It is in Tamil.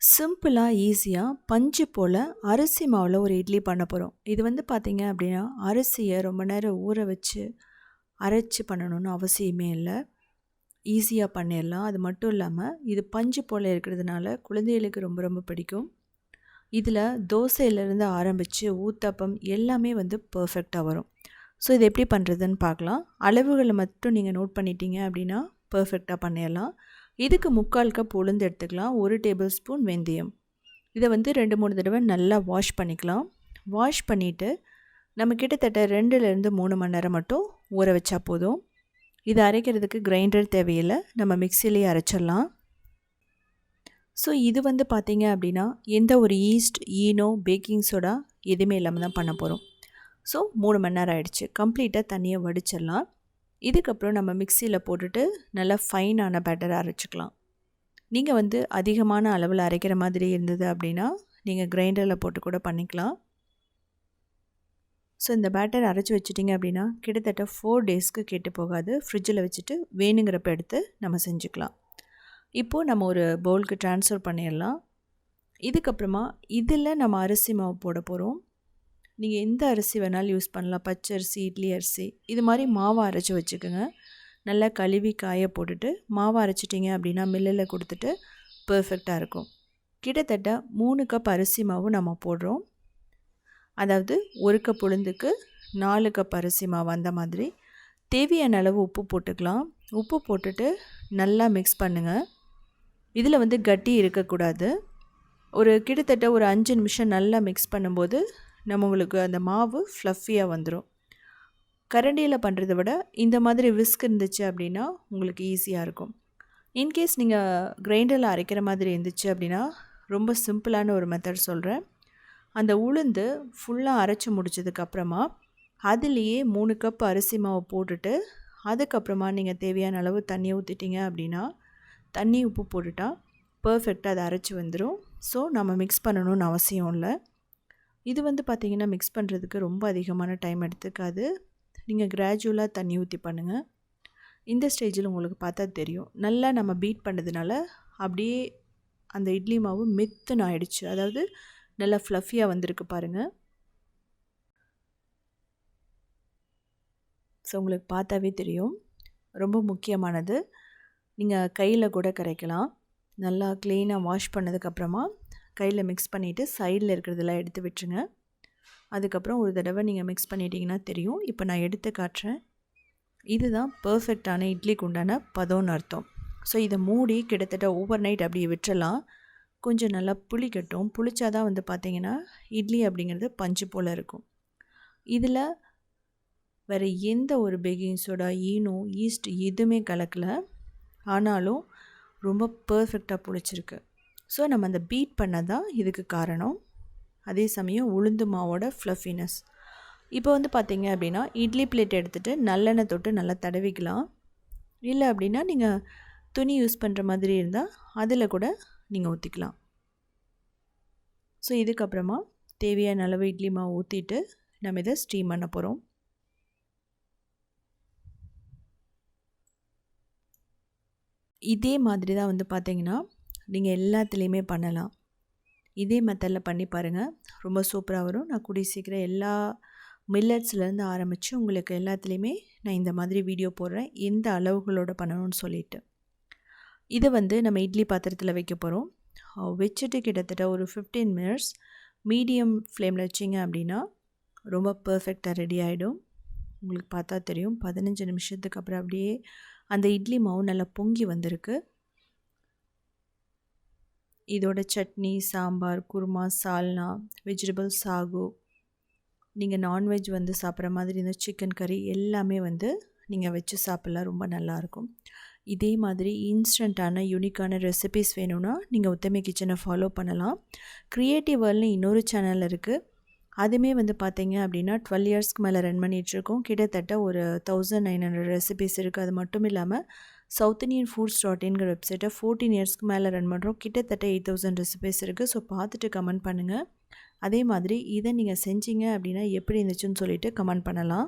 சிம்பிளாக ஈஸியாக பஞ்சு போல் அரிசி மாவில் ஒரு இட்லி பண்ண போகிறோம் இது வந்து பார்த்திங்க அப்படின்னா அரிசியை ரொம்ப நேரம் ஊற வச்சு அரைச்சி பண்ணணும்னு அவசியமே இல்லை. ஈஸியாக பண்ணிடலாம் அது மட்டும் இல்லாமல் இது பஞ்சு போல் இருக்கிறதுனால குழந்தைகளுக்கு ரொம்ப ரொம்ப பிடிக்கும். இதில் தோசையிலேருந்து ஆரம்பித்து ஊத்தப்பம் எல்லாமே வந்து பர்ஃபெக்டாக வரும். ஸோ இது எப்படி பண்ணுறதுன்னு பார்க்கலாம் அளவுகளை மட்டும் நீங்கள் நோட் பண்ணிட்டீங்க அப்படின்னா பர்ஃபெக்டாக பண்ணிடலாம் இதுக்கு முக்கால் கப் உளுந்து எடுத்துக்கலாம் ஒரு டேபிள் ஸ்பூன் வெந்தயம். இதை வந்து ரெண்டு மூணு தடவை நல்லா வாஷ் பண்ணிக்கலாம். வாஷ் பண்ணிவிட்டு நம்ம கிட்டத்தட்ட ரெண்டுலேருந்து மூணு மணி நேரம் மட்டும் ஊற வச்சா போதும். இதை அரைக்கிறதுக்கு கிரைண்டர் தேவையில்லை நம்ம மிக்சிலேயே அரைச்சிடலாம். ஸோ இது வந்து பார்த்திங்க அப்படின்னா எந்த ஒரு ஈஸ்ட் ஈனோ பேக்கிங் சோடா எதுவுமே இல்லாமல் தான் பண்ண போகிறோம் ஸோ மூணு மணி நேரம் ஆகிடுச்சு கம்ப்ளீட்டாக தண்ணியை வடிச்சிடலாம். இதுக்கப்புறம் நம்ம மிக்சியில் போட்டுட்டு நல்லா ஃபைனான பேட்டரை அரைச்சிக்கலாம். நீங்கள் வந்து அதிகமான அளவில் அரைக்கிற மாதிரி இருந்தது அப்படின்னா நீங்கள் கிரைண்டரில் போட்டு கூட பண்ணிக்கலாம். ஸோ இந்த பேட்டர் அரைச்சி வச்சிட்டிங்க அப்படின்னா கிட்டத்தட்ட ஃபோர் டேஸ்க்கு கெட்டு போகாது. ஃப்ரிட்ஜில் வச்சுட்டு வேணுங்கிறப்ப எடுத்து நம்ம செஞ்சுக்கலாம். இப்போது நம்ம ஒரு பவுலுக்கு ட்ரான்ஸ்ஃபர் பண்ணிடலாம். இதுக்கப்புறமா இதில் நம்ம அரிசி மாவு போட போகிறோம் நீங்கள் எந்த அரிசி வேணாலும் யூஸ் பண்ணலாம். பச்சை அரிசி இட்லி அரிசி. இது மாதிரி மாவை அரைச்சி வச்சுக்கோங்க. நல்லா கழுவி காய போட்டுட்டு மாவை அரைச்சிட்டிங்க அப்படின்னா மில்லில் கொடுத்துட்டு பர்ஃபெக்டாக இருக்கும். கிட்டத்தட்ட மூணு கப் அரிசி மாவு நம்ம போடுறோம். அதாவது ஒரு கப் உளுந்துக்கு நாலு கப் அரிசி மாவு அந்த மாதிரி. தேவையான அளவு உப்பு போட்டுக்கலாம். உப்பு போட்டுட்டு நல்லா மிக்ஸ் பண்ணுங்கள் இதில் வந்து கட்டி இருக்கக்கூடாது. ஒரு கிட்டத்தட்ட ஒரு அஞ்சு நிமிஷம் நல்லா மிக்ஸ் பண்ணும்போது நம்ம உங்களுக்கு அந்த மாவு ஃப்ளஃபியாக வந்துடும் கரண்டியில் பண்ணுறத விட இந்த மாதிரி விஸ்க் இருந்துச்சு அப்படின்னா உங்களுக்கு ஈஸியாக இருக்கும். இன்கேஸ் நீங்கள் கிரைண்டரில் அரைக்கிற மாதிரி இருந்துச்சு அப்படின்னா ரொம்ப சிம்பிளான ஒரு மெத்தட் சொல்கிறேன் அந்த உளுந்து ஃபுல்லாக அரைச்சி முடிச்சதுக்கப்புறமா அதுலேயே மூணு கப் அரிசி மாவை போட்டுட்டு அதுக்கப்புறமா நீங்கள் தேவையான அளவு தண்ணி ஊற்றிட்டீங்க அப்படின்னா தண்ணி உப்பு போட்டுட்டால் பர்ஃபெக்டாக அதை அரைச்சி வந்துடும் ஸோ நம்ம மிக்ஸ் பண்ணணும்னு அவசியம் இல்லை. இது வந்து பார்த்திங்கன்னா மிக்ஸ் பண்ணுறதுக்கு ரொம்ப அதிகமான டைம் எடுத்துக்காது. நீங்கள் கிராஜுவலாக தண்ணி ஊற்றி பண்ணுங்கள் இந்த ஸ்டேஜில் உங்களுக்கு பார்த்தா தெரியும். நல்லா நம்ம பீட் பண்ணதுனால அப்படியே அந்த இட்லி மாவு மெத்துன்னு ஆயிடுச்சு. அதாவது நல்லா ஃப்ளஃபியாக வந்திருக்கு பாருங்கள் ஸோ உங்களுக்கு பார்த்தாவே தெரியும். ரொம்ப முக்கியமானது. நீங்கள் கையில் கூட கரைக்கலாம். நல்லா க்ளீனாக வாஷ் பண்ணதுக்கப்புறமா கையில் மிக்ஸ் பண்ணிவிட்டு சைடில் இருக்கிறதெல்லாம் எடுத்து விட்டுருங்க. அதுக்கப்புறம் ஒரு தடவை நீங்கள் மிக்ஸ் பண்ணிட்டீங்கன்னா தெரியும். இப்போ நான் எடுத்து காட்டுறேன். இதுதான் பர்ஃபெக்டான இட்லிக்கு உண்டான பதம்னு அர்த்தம். ஸோ இதை மூடி கிட்டத்தட்ட ஓவர் நைட் அப்படியே விட்டுறலாம். கொஞ்சம் நல்லா புளிக்கட்டும். புளிச்சாதான் வந்து பார்த்திங்கன்னா இட்லி அப்படிங்கிறது பஞ்சு போல் இருக்கும். இதில் வேறு எந்த ஒரு பேக்கிங் சோடா ஈனோ ஈஸ்ட் எதுவுமே கலக்கலை. ஆனாலும் ரொம்ப பர்ஃபெக்டாக புளிச்சிருக்கு. ஸோ நம்ம அந்த பீட் பண்ண தான் இதுக்கு காரணம். அதே சமயம் உளுந்து மாவோட ஃப்ளஃபினஸ் இப்போ வந்து பார்த்திங்க அப்படின்னா இட்லி பிளேட் எடுத்துகிட்டு நல்லெண்ணெய் தொட்டு நல்லா தடவிக்கலாம். இல்லை அப்படின்னா நீங்கள் துணி யூஸ் பண்ணுற மாதிரி இருந்தால் அதில் கூட நீங்கள் ஊற்றிக்கலாம் ஸோ இதுக்கப்புறமா தேவையான அளவு இட்லி மாவு ஊற்றிட்டு நம்ம இதை ஸ்டீம் பண்ண போகிறோம் இதே மாதிரி தான் வந்து பார்த்திங்கன்னா நீங்கள் எல்லாத்துலேயுமே பண்ணலாம். இதே மெத்தடில் பண்ணி பாருங்கள் ரொம்ப சூப்பராக வரும். நான் கூடிய சீக்கிரம் எல்லா மில்லட்ஸ்லேருந்து ஆரம்பித்து உங்களுக்கு எல்லாத்துலேயுமே நான் இந்த மாதிரி வீடியோ போடுறேன். எந்த அளவுகளோடு பண்ணணும்னு சொல்லிவிட்டு இதை வந்து நம்ம இட்லி பாத்திரத்தில் வைக்க போகிறோம் வச்சுட்டு கிட்டத்தட்ட ஒரு ஃபிஃப்டீன் மினிட்ஸ் மீடியம் ஃப்ளேமில் வச்சிங்க அப்படின்னா ரொம்ப பர்ஃபெக்டாக ரெடி ஆகிடும் உங்களுக்கு பார்த்தா தெரியும். பதினஞ்சு நிமிஷத்துக்கு அப்புறம் அப்படியே அந்த இட்லி மாவு நல்லா பொங்கி வந்திருக்கு. இதோட சட்னி சாம்பார் குருமா சால்னா வெஜிடபிள் சாகு. நீங்கள் நான்வெஜ் வந்து சாப்பிட்ற மாதிரி இந்த சிக்கன் கறி எல்லாமே வந்து நீங்கள் வச்சு சாப்பிட்லாம். ரொம்ப நல்லாயிருக்கும். இதே மாதிரி இன்ஸ்டண்ட்டான யூனிக்கான ரெசிபிஸ் வேணும்னா நீங்கள் உத்தமை கிச்சனை ஃபாலோ பண்ணலாம். க்ரியேட்டிவ் வேர்ல்னு இன்னொரு சேனல் இருக்குது அதுவுமே வந்து பார்த்தீங்க அப்படின்னா டுவெல் இயர்ஸ்க்கு மேலே ரன் பண்ணிகிட்ருக்கோம் கிட்டத்தட்ட ஒரு தௌசண்ட் நைன் ஹண்ட்ரட் ரெசிபிஸ் இருக்குது அது மட்டும் இல்லாமல் சவுத் இண்டியன் ஃபுட்ஸ் டாட் இன்கிற வெப்சைட்டை ஃபோர்டீன் இயர்ஸ்க்கு மேலே ரன் பண்ணுறோம் கிட்டத்தட்ட எயிட் தௌசண்ட் ரெசிபிஸ் இருக்குது ஸோ பார்த்துட்டு கமெண்ட் பண்ணுங்கள் அதே மாதிரி இதை நீங்கள் செஞ்சீங்க அப்படின்னா எப்படி இருந்துச்சுன்னு சொல்லிவிட்டு கமெண்ட் பண்ணலாம்.